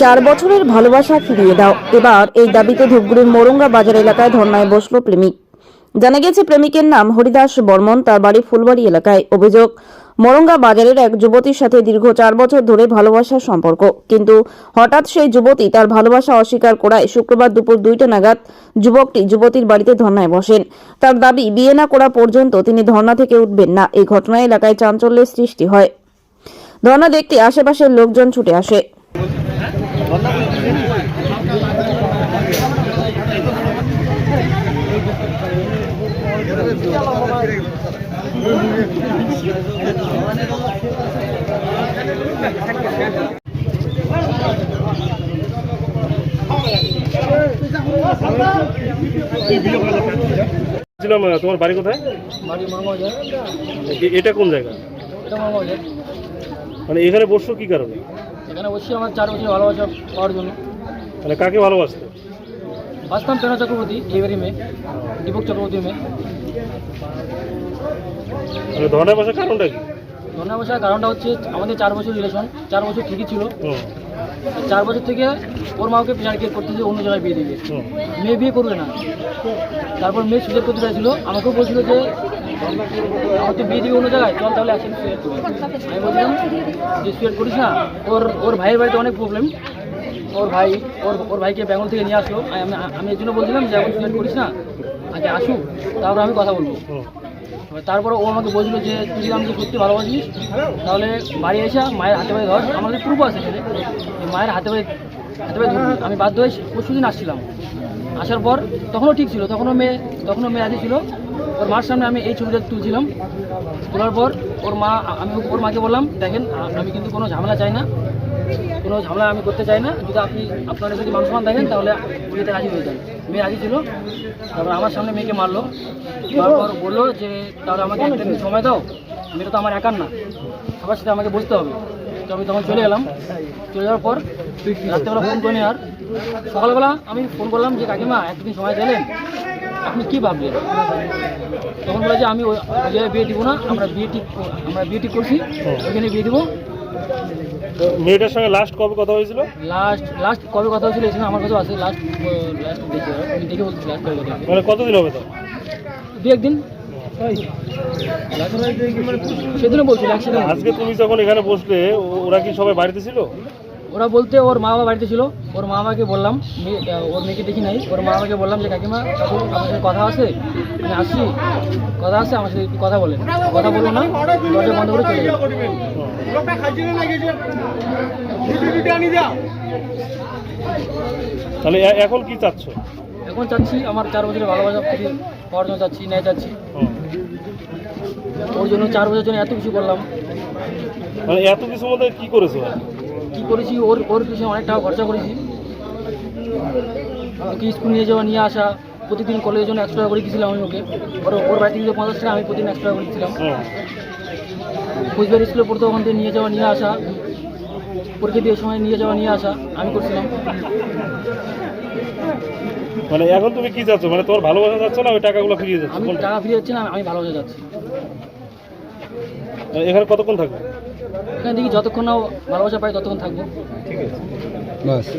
চার বছরের ভালোবাসা ফিরিয়ে দাও। এবার এই দাবিতে ধূপগুড়ির মোরঙ্গা বাজার এলাকায় ধর্নায় বসল প্রেমিক। জানা গেছে প্রেমিকের নাম হরিদাস বর্মন, তার বাড়ি ফুলবাড়ি এলাকায়। অভিযোগ মোরঙ্গা বাজারের এক যুবতীর সাথে দীর্ঘ চার বছর ধরে ভালোবাসার সম্পর্ক। কিন্তু হঠাৎ সেই যুবতী তার ভালোবাসা অস্বীকার করায় শুক্রবার দুপুর দুইটা নাগাদ যুবকটি যুবতীর বাড়িতে ধর্নায় বসেন। তার দাবি, বিয়ে না করা পর্যন্ত তিনি ধর্না থেকে উঠবেন না। এই ঘটনায় এলাকায় চাঞ্চল্যের সৃষ্টি হয়। ধর্না দেখতে আশেপাশের লোকজন ছুটে আসে। ছিলাম আহ, তোমার বাড়ি কোথায়? এটা কোন জায়গা? মানে এখানে বসছো কি কারণে? এখানে বসছি আমার চার বছর ভালোবাসা পাওয়ার জন্য। মানে কাকে ভালোবাসতে? বাঁচতাম প্রেরণা চক্রবর্তী এইবারই মেয়ে দীপক চক্রবর্তী মেয়ে। মানে ধর্নায় বসার কারণটা কি? ধন্যবাদ বসার কারণটা হচ্ছে আমাদের চার বছর রিলেশন চার বছর ঠিকই ছিল। চার বছর থেকে ওর মাকে প্রেশার কেয়ার করতে যে অন্য জায়গায় বিয়ে দিবে মেয়ে বিয়ে করবে না। তারপর মেয়ে সুযোগ করতে চাইছিল। আমাকেও বলছিল যে, আমার তো বিয়ে দিবে অন্য জায়গায়, চল তাহলে একসাথে সুয়েট আমি বললাম, যে সুয়েট করিস না, ওর ওর ভাইয়ের বাড়িতে অনেক প্রবলেম ওর ভাই, ওর ওর ভাইকে বেঙ্গল থেকে নিয়ে আসলো আমি আমি এর জন্য বলছিলাম যে, এখন সুয়েট করিস না, আগে আসুক, তারপর আমি কথা বলব। তারপরে ও আমাকে বলছিল যে, তুই যদি আমাকে সত্যি ভালোবাসিস? তাহলে বাড়ি এসে মায়ের হাতে পায়ে ধর। আমাদের পূর্ব আছে এখানে যে মায়ের হাতে পায়ে হাতে পায়ে আমি বাধ্য হয়ে পরশু দিন আসছিলাম। আসার পর তখনও ঠিক ছিল, তখনও মেয়ে তখনও মেয়ে আদি ছিল। ওর মার সামনে আমি এই ছবিটা তুলছিলাম। তোলার পর ওর মা, আমি ওর মাকে বললাম, দেখেন আমি কিন্তু কোনো ঝামেলা চাই না। কোনো ঝামেলা আমি করতে চাই না। যদি আপনি, আপনারা যদি মান দেখেন, তাহলে বিয়েতে রাজি হয়ে যান। মেয়ে রাজি ছিল তারপর আমার সামনে মেয়েকে মারলো। তারপর বলল যে তাহলে আমাকে একটা দিন সময় দাও মেয়েটা তো আমার একার না সবার সাথে আমাকে বসতে হবে। তো আমি তখন চলে এলাম। চলে যাওয়ার পর রাত্রেবেলা ফোন করে আর। সকালবেলা আমি ফোন করলাম যে কাকিমা একদিন সময় দিলেন আপনি কী ভাবলেন? তখন বলে যে আমি ওই জায়গায় বিয়ে দিব না আমরা বিয়ে ঠিক আমরা বিয়ে ঠিক করছি ওইখানে বিয়ে দিব। মেয়েটার সঙ্গে লাস্ট কবে কথা হয়েছিল? লাস্ট লাস্ট কবে কথা হয়েছিল এখানে আমার কাছে আছে লাস্ট লাস্ট দেখি আমি দেখে বলছি লাস্ট কবে কথা মানে কতদিন হবে তো? দু একদিন। সেদিনও বলছিল আজকে তুমি যখন এখানে বসলে ওরা কি সবাই বাড়িতে ছিল? ওরা বলতে ওর মা বাবা বাড়িতে ছিল ওর মা বাবাকে বললাম ওর মেয়েকে দেখি নাই। ওর মা বাবাকে বললাম যে কাকিমা কাকু আমার সাথে কথা আছে? আমি আসছি। কথা আছে আমার সাথে একটু কথা বলেন। কথা বলব না দরজা বন্ধ করে চলে তাহলে এখন কি চাচ্ছ? এখন চাচ্ছি আমার চার বছরের ভালোবাসা ফিরে পাওয়ার জন্য চাচ্ছি ন্যায় চাচ্ছি। হুম। ওর জন্য চার বছর জন্য এত কিছু করলাম। মানে এত কিছু মধ্যে কি করেছ? কি করেছি? ওর ওর পিছনে অনেক টাকা খরচা করেছি। ওকে স্কুল নিয়ে যাওয়া নিয়ে আসা প্রতিদিন কলেজের জন্য একশো টাকা করে গেছিলাম আমি ওকে। ওর ওর বাড়ি থেকে পঞ্চাশ টাকা আমি প্রতিদিন একশো টাকা করে দিয়েছিলাম। কুচবিহার স্কুলে পড়তে ওখান থেকে নিয়ে যাওয়া নিয়ে আসা। পরীক্ষা দিয়ে সময় নিয়ে যাওয়া নিয়ে আসা আমি করছিলাম। মানে এখন তুমি কি চাচ্ছ? মানে তোমার ভালোবাসা চাচ্ছ না ওই টাকাগুলো ফিরিয়ে যাচ্ছ? আমি টাকা ফিরে যাচ্ছি না আমি ভালোবাসা যাচ্ছি। এখানে কতক্ষণ থাকবে? এখানে দেখি যতক্ষণ না ভালোবাসা পাই ততক্ষণ থাকব। ঠিক আছে।